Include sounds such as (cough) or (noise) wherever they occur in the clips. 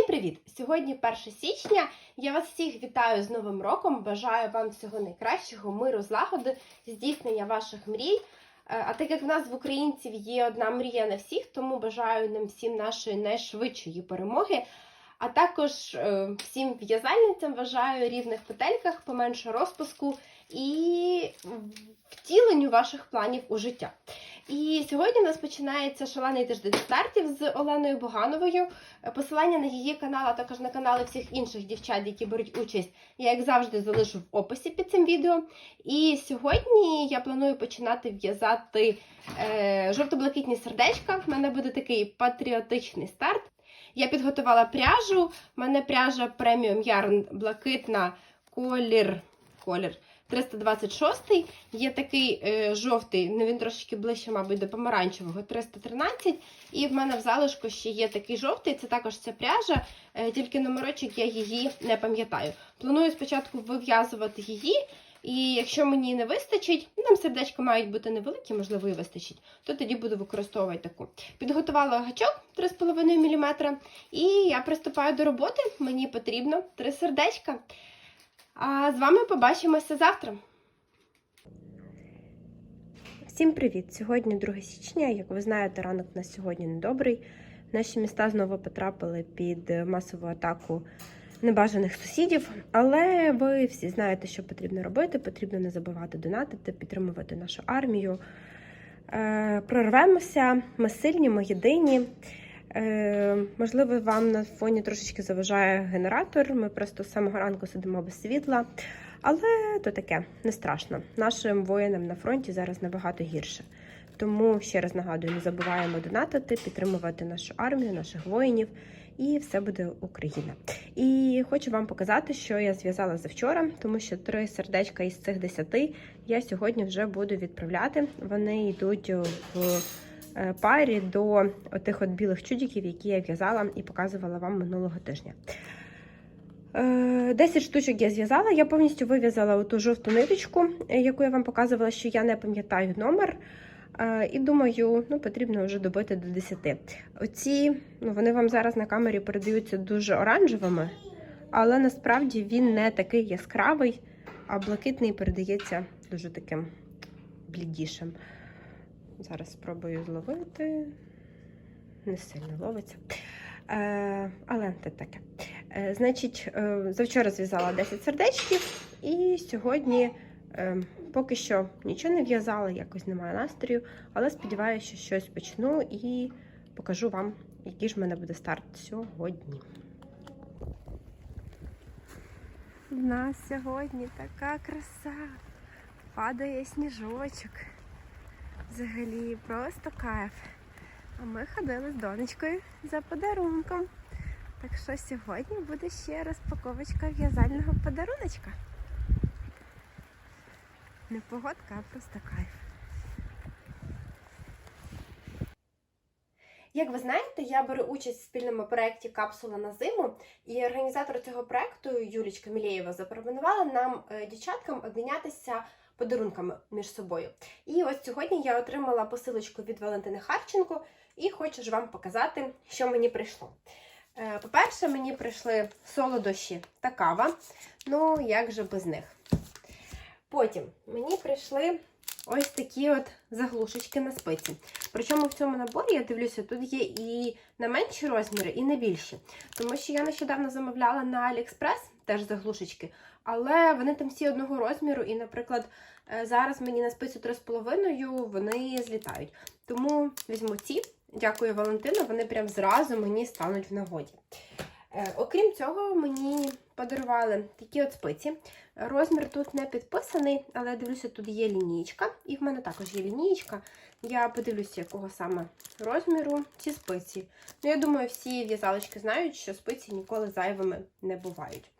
Всім привіт! Сьогодні 1 січня. Я вас всіх вітаю з Новим роком. Бажаю вам всього найкращого, миру, злагоди, здійснення ваших мрій. Е, А так як в нас в українців є одна мрія на всіх, тому бажаю нам всім нашої найшвидшої перемоги. А також е, всім в'язальницям бажаю рівних петельках, поменше розпуску і втіленню ваших планів у життя. І сьогодні у нас починається шалений тиждень стартів з Оленою Богановою. Посилання на її канал, а також на канали всіх інших дівчат, які беруть участь, я як завжди залишу в описі під цим відео. І сьогодні я планую починати в'язати е, жовто-блакитні сердечка. В мене буде такий патріотичний старт. Я підготувала пряжу. У мене пряжа преміум ярн блакитна колір. колір 326 Є такий е, жовтий, ну він трошечки ближче, мабуть, до помаранчевого 313. І в мене в залишку ще є такий жовтий, це також ця пряжа, е, тільки номерочок я її не пам'ятаю. Планую спочатку вив'язувати її, і якщо мені не вистачить, ну, там сердечка мають бути невеликі, можливо, і вистачить, то тоді буду використовувати таку. Підготувала гачок 3,5 мм, і я приступаю до роботи. Мені потрібно 3 сердечка. А з вами побачимося завтра. Всім привіт! Сьогодні 2 січня. Як ви знаєте, ранок у нас сьогодні недобрий. Наші міста знову потрапили під масову атаку небажаних сусідів. Але ви всі знаєте, що потрібно робити. Потрібно не забувати донатити, підтримувати нашу армію. Е, прорвемося, ми сильні, ми єдині. Е, можливо, вам на фоні трошечки заважає генератор. Ми просто з самого ранку сидимо без світла. Але то таке не страшно. Нашим воїнам на фронті зараз набагато гірше. Тому ще раз нагадую, не забуваємо донатити, підтримувати нашу армію, наших воїнів, і все буде Україна. І хочу вам показати, що я зв'язала завчора, тому що три сердечка із цих десяти я сьогодні вже буду відправляти. Вони йдуть в парі до отих от білих чудиків, які я в'язала і показувала вам минулого тижня. Е, 10 штучок я зв'язала. Я повністю вив'язала оту жовту ниточку, е, яку я вам показувала, що я не пам'ятаю номер. Е, І думаю, ну потрібно вже добити до 10. Оці, ну вони вам зараз на камері передаються дуже оранжевими, але насправді він не такий яскравий, а блакитний передається дуже таким блідішим. Зараз спробую зловити. Не сильно ловиться. Е, але це таке. Е, значить, е, завчора зв'язала 10 сердечків, і сьогодні поки що нічого не в'язала, якось немає настрою, але сподіваюся, що щось почну і покажу вам, який ж в мене буде старт сьогодні. У нас сьогодні така краса. Падає сніжочок. Взагалі просто кайф. А ми ходили з донечкою за подарунком. Так що сьогодні буде ще розпаковочка в'язального подаруночка. Не погодка, а просто кайф. Як ви знаєте, я беру участь в спільному проєкті Капсула на зиму, і організатор цього проєкту Юлічка Мілєєва запропонувала нам, е, дівчаткам, обмінятися подарунками між собою. І ось сьогодні я отримала посилочку від Валентини Харченко і хочу ж вам показати, що мені прийшло. Е, По-перше, мені прийшли солодощі та кава. Ну, як же без них. Потім мені прийшли ось такі от заглушечки на спиці. Причому в цьому наборі, я дивлюся, тут є і на менші розміри, і на більші. Тому що я нещодавно замовляла на AliExpress теж заглушечки, але вони там всі одного розміру, і, наприклад, е, зараз мені на спицю 3,5 вони злітають. Тому візьму ці. Дякую, Валентину, вони прям зразу мені стануть в нагоді. Е, окрім цього, мені подарували такі от спиці. Розмір тут не підписаний, але я дивлюся, тут є лінійка, і в мене також є лінійка. Я подивлюся, якого саме розміру ці спиці. Ну, я думаю, всі в'язалочки знають, що спиці ніколи зайвими не бувають.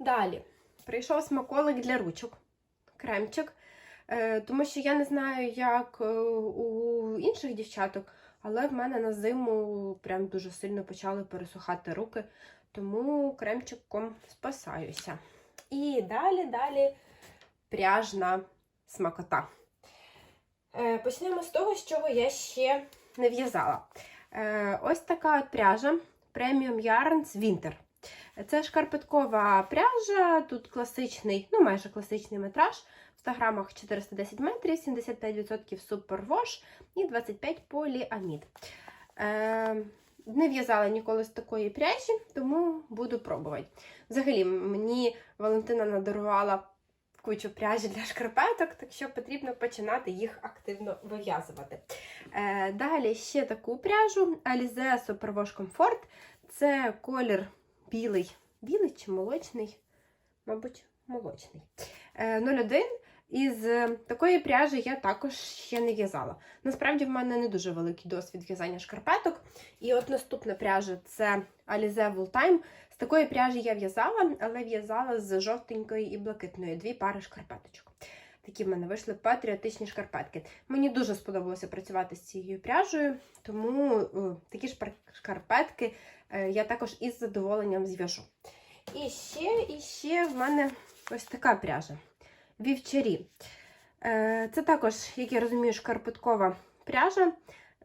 Далі, прийшов смаколик для ручок, кремчик. Е, Тому що я не знаю, як е, у інших дівчаток, але в мене на зиму прям дуже сильно почали пересухати руки, тому кремчиком спасаюся. І далі, далі пряжна смакота. Е, Почнемо з того, з чого я ще не в'язала. Ось така от пряжа Premium Yarns Winter. Це шкарпеткова пряжа, тут класичний, ну майже класичний метраж. В 100 грамах 410 метрів, 75% супервош і 25 поліамід. Е, не в'язала ніколи з такої пряжі, тому буду пробувати. Взагалі, мені Валентина надарувала кучу пряжі для шкарпеток, так що потрібно починати їх активно вив'язувати. Е, далі ще таку пряжу Alize Superwash Comfort. Це колір білий. Білий чи молочний? Мабуть, молочний. Е, 01. Із е, такої пряжі я також ще не в'язала. Насправді, в мене не дуже великий досвід в'язання шкарпеток. І от наступна пряжа це Alize Wool Time. З такої пряжі я в'язала, але в'язала з жовтенької і блакитної дві пари шкарпеточок. Такі в мене вийшли патріотичні шкарпетки. Мені дуже сподобалося працювати з цією пряжею, тому е, такі шкарпетки е, я також із задоволенням зв'яжу. І ще, і ще в мене ось така пряжа. Вівчарі. Е, Це також, як я розумію, шкарпеткова пряжа.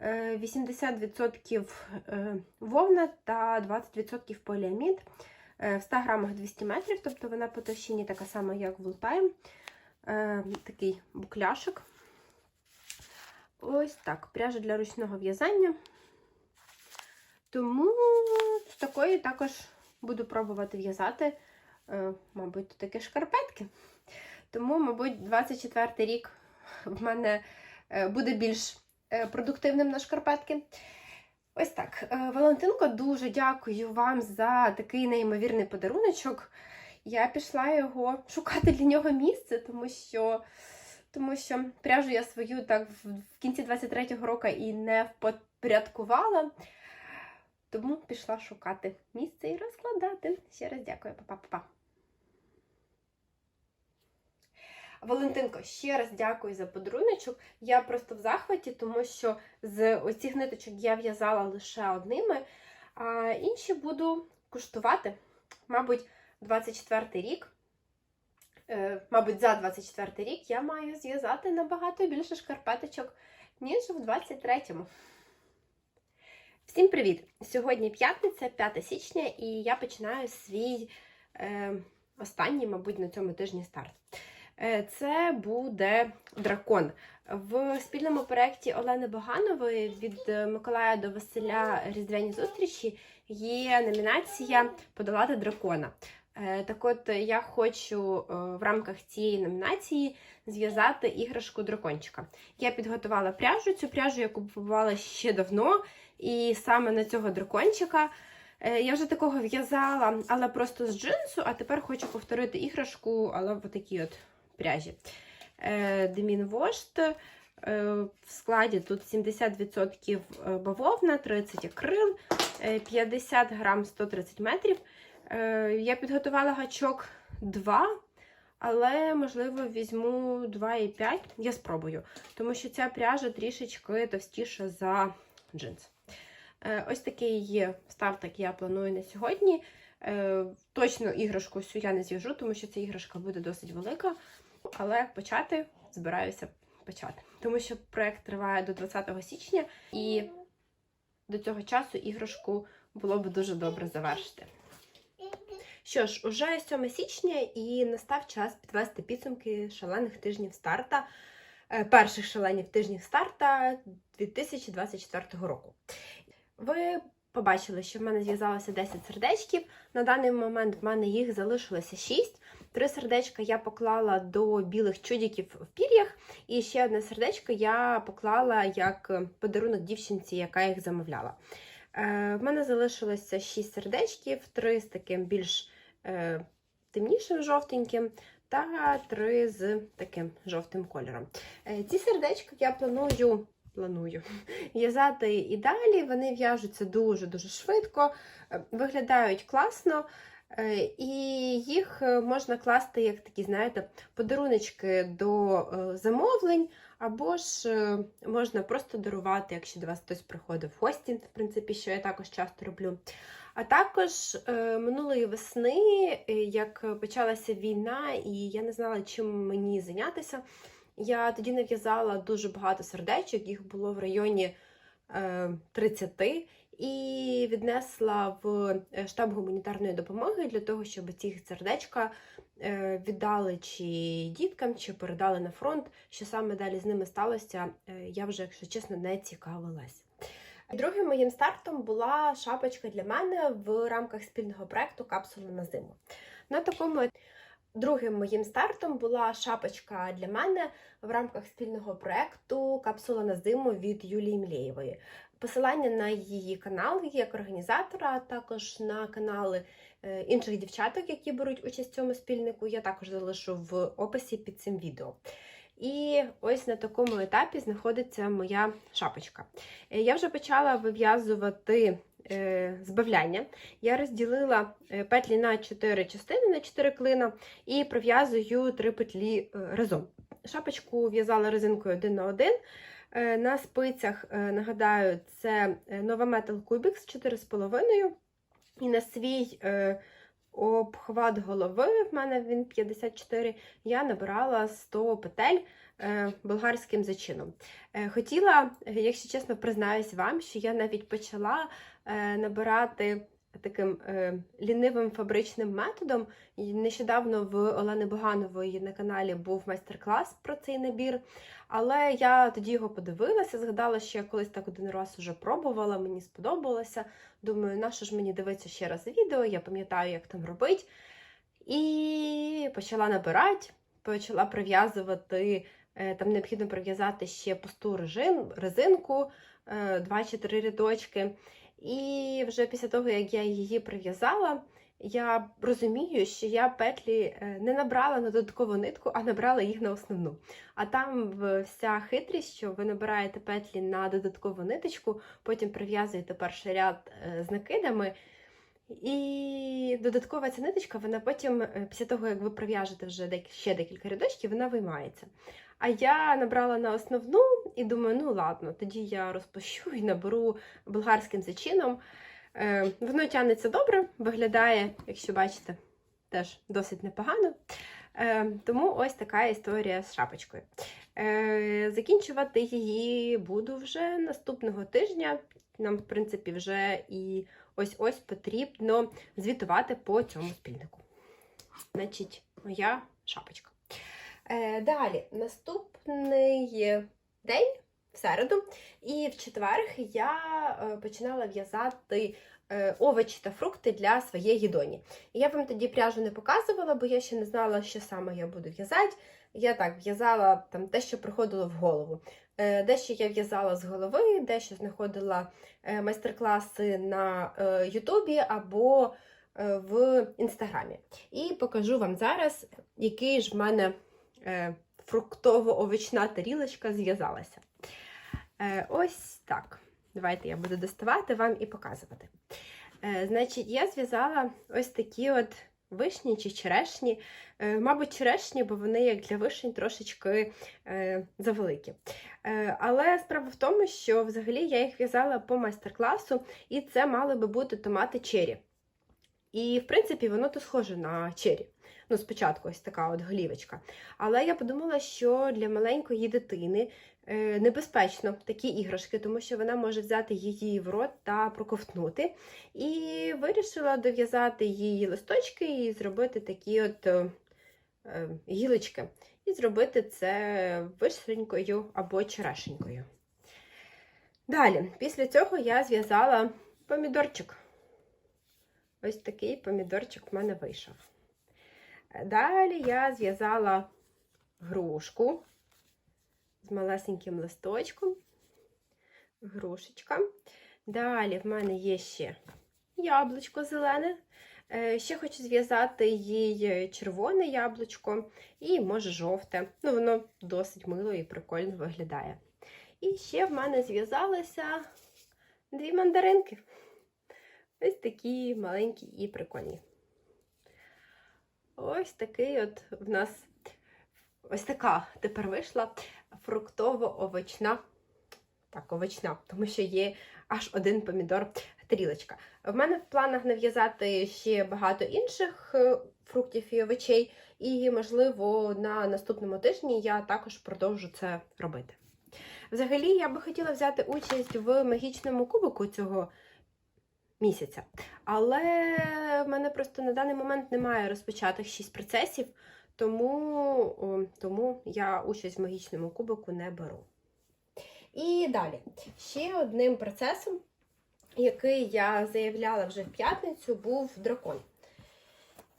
Е, 80% е, вовна та 20% поліамід. Е, В 100 грамах 200 метрів, тобто вона по товщині така сама, як Вултайм. Такий букляшик. Ось так, пряжа для ручного в'язання. Тому такої також буду пробувати в'язати, е, мабуть, такі шкарпетки. Тому, мабуть, 24 рік в мене е, буде більш е, продуктивним на шкарпетки. Ось так. Валентинко, дуже дякую вам за такий неймовірний подаруночок. Я пішла його шукати для нього місце, тому що, тому що пряжу я свою так в кінці 23-го року і не впорядкувала. Тому пішла шукати місце і розкладати. Ще раз дякую, па-па-па-па. Валентинко, ще раз дякую за подаруночок. Я просто в захваті, тому що з оцих ниточок я в'язала лише одними, а інші буду куштувати. Мабуть, 24 рік. Е, мабуть, за 24 рік я маю зв'язати набагато більше шкарпеточок, ніж в 23-му. Всім привіт! Сьогодні п'ятниця, 5 січня, і я починаю свій е, останній, мабуть, на цьому тижні старт. Е, Це буде дракон. В спільному проєкті Олени Боганової від Миколая до Василя Різдвяні зустрічі є номінація Подолати дракона. Е, Так от я хочу е, в рамках цієї номінації зв'язати іграшку дракончика. Я підготувала пряжу. Цю пряжу я купувала ще давно, і саме на цього дракончика. Е, Я вже такого в'язала, але просто з джинсу, а тепер хочу повторити іграшку, але в такій от пряжі. Е, Демін Вошт. Е, В складі тут 70% бавовна, 30 акрил, е, 50 грам 130 метрів. Я підготувала гачок 2, але, можливо, візьму 2,5. Я спробую, тому що ця пряжа трішечки товстіша за джинс. Е, Ось такий стартик я планую на сьогодні. Е, Точно іграшку цю я не зв'яжу, тому що ця іграшка буде досить велика. Але почати збираюся почати. Тому що проєкт триває до 20 січня, і до цього часу іграшку було б дуже добре завершити. Що ж, уже 7 січня і настав час підвести підсумки шалених тижнів старта, е, перших шаленів тижнів старта 2024 року. Ви побачили, що в мене зв'язалося 10 сердечків. На даний момент в мене їх залишилося 6. Три сердечка я поклала до білих чудиків в пір'ях, і ще одне сердечко я поклала як подарунок дівчинці, яка їх замовляла. Е, в мене залишилося 6 сердечків, три з таким більш темнішим жовтеньким, та три з таким жовтим кольором. Е, ці сердечка я планую. Планую (laughs) в'язати і далі. Вони в'яжуться дуже-дуже швидко, е, виглядають класно, е, і їх е, можна класти як такі, знаєте, подаруночки до е, замовлень, або ж е, можна просто дарувати, якщо до вас хтось приходить в гості, в принципі, що я також часто роблю. А також е, минулої весни, е, як почалася війна, і я не знала, чим мені зайнятися. Я тоді нав'язала дуже багато сердечок, їх було в районі е, 30 і віднесла в штаб гуманітарної допомоги для того, щоб ці сердечка віддали чи діткам, чи передали на фронт. Що саме далі з ними сталося, е, я вже, якщо чесно, не цікавилась. Другим моїм стартом була шапочка для мене в рамках спільного проекту Капсула на зиму. На такому другим моїм стартом була шапочка для мене в рамках спільного проекту Капсула на зиму від Юлії Млєєвої. Посилання на її канал як організатора, а також на канали е, інших дівчаток, які беруть участь в цьому спільнику, я також залишу в описі під цим відео. І ось на такому етапі знаходиться моя шапочка. Е, Я вже почала вив'язувати е, збавляння. Я розділила петлі на 4 частини, на 4 клина, і пров'язую 3 петлі разом. Шапочку в'язала резинкою 1 на 1. Е, На спицях, е, нагадаю, це е, Nova Metal Cubics 4,5. І на свій обхват голови, в мене він 54, я набирала 100 петель болгарським зачином. Хотіла, якщо чесно, признаюсь вам, що я навіть почала набирати таким е, лінивим фабричним методом. І Нещодавно в Олени Боганової на каналі був майстер-клас про цей набір. Але я тоді його подивилася, згадала, що я колись так один раз уже пробувала, мені сподобалося. Думаю, на що ж мені дивитися ще раз відео, я пам'ятаю, як там робить. І почала набирати, почала прив'язувати. е, Там необхідно прив'язати ще пусту резинку, е, два чи три рядочки. І вже після того, як я її прив'язала, я розумію, що я петлі е, не набрала на додаткову нитку, а набрала їх на основну. А там вся хитрість, що ви набираєте петлі на додаткову ниточку, потім прив'язуєте перший ряд е, з накидами. І додаткова ця ниточка, вона потім, е, після того, як ви прив'яжете вже ще декілька рядочків, вона виймається. А я набрала на основну і думаю, ну ладно, тоді я розпущу і наберу болгарським зачином. Е, Воно тягнеться добре, виглядає, якщо бачите, теж досить непогано. Е, Тому ось така історія з шапочкою. Е, Закінчувати її буду вже наступного тижня. Нам, в принципі, вже і ось-ось потрібно звітувати по цьому спільнику. Значить, моя шапочка. Е, Далі, наступний день, в середу, і в четвер я е, починала в'язати е, овочі та фрукти для своєї доні. Я вам тоді пряжу не показувала, бо я ще не знала, що саме я буду в'язати. Я так в'язала там те, що приходило в голову. Дещо я в'язала з голови, дещо знаходила майстер-класи на Ютубі або в інстаграмі. І покажу вам зараз, який ж в мене фруктово-овочна тарілочка зв'язалася. Е, Ось так. Давайте я буду доставати вам і показувати. Е, Значить, я зв'язала ось такі от вишні чи черешні. Е, Мабуть, черешні, бо вони, як для вишень, трошечки е, завеликі. Е, Але справа в тому, що взагалі я їх в'язала по майстер-класу, і це мали би бути томати чері. І, в принципі, воно то схоже на чері. Ну, спочатку ось така от голівочка. Але я подумала, що для маленької дитини е, небезпечно такі іграшки, тому що вона може взяти її в рот та проковтнути. І вирішила дов'язати її листочки і зробити такі от е, е, гілочки. І зробити це вишенькою або черешенькою. Далі, після цього я зв'язала помідорчик. Ось такий помідорчик в мене вийшов. Далі я зв'язала грушку з малесеньким листочком. Грушечка. Далі в мене є ще яблучко зелене. Е, Ще хочу зв'язати їй червоне яблучко і, може, жовте. Ну, воно досить мило і прикольно виглядає. І ще в мене зв'язалися дві мандаринки. Ось такі маленькі і прикольні. Ось такий от в нас ось така тепер вийшла фруктово-овочна. Так, овочна, тому що є аж один помідор тарілочка. В мене в планах нав'язати ще багато інших е, фруктів і овочей, і, можливо, на наступному тижні я також продовжу це робити. Взагалі, я би хотіла взяти участь в магічному кубику цього місяця. Але в мене просто на даний момент немає розпочатих 6 процесів, тому, тому я участь в магічному кубику не беру. І далі. Ще одним процесом, який я заявляла вже в п'ятницю, був дракон.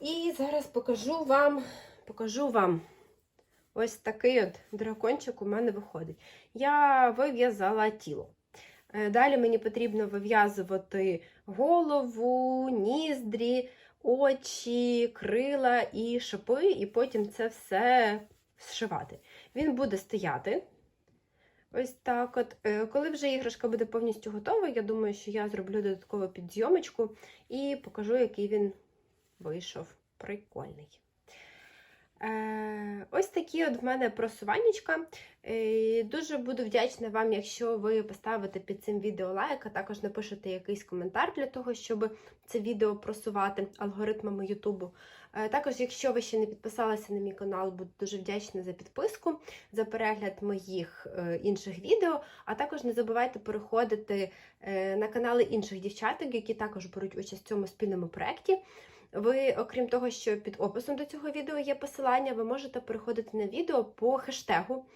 І зараз покажу вам, покажу вам ось такий от дракончик у мене виходить. Я вив'язала тіло. Е, Далі мені потрібно вив'язувати голову, ніздрі, очі, крила і шипи, і потім це все зшивати. Він буде стояти. Ось так от. Е, Коли вже іграшка буде повністю готова, я думаю, що я зроблю додаткову підзйомочку і покажу, який він вийшов. Прикольний. Е, ось такі от в мене просуваннячка. Е, дуже буду вдячна вам, якщо ви поставите під цим відео лайк, а також напишете якийсь коментар для того, щоб це відео просувати алгоритмами Ютубу. Е, також, якщо ви ще не підписалися на мій канал, буду дуже вдячна за підписку, за перегляд моїх інших відео. А також не забувайте переходити на канали інших дівчаток, які також беруть участь в цьому спільному проєкті. Ви, окрім того, що під описом до цього відео є посилання, ви можете переходити на відео по хештегу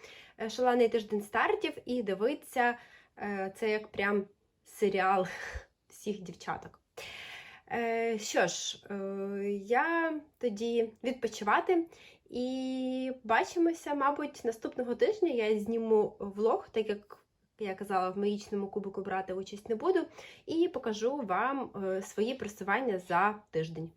е, Шалений тиждень стартів і дивитися е, це як прям серіал (laughs) всіх дівчаток. Е, Що ж, я тоді відпочивати і бачимося, мабуть, наступного тижня я зніму влог, так як я казала, в магічному кубику брати участь не буду, і покажу вам свої просування за тиждень.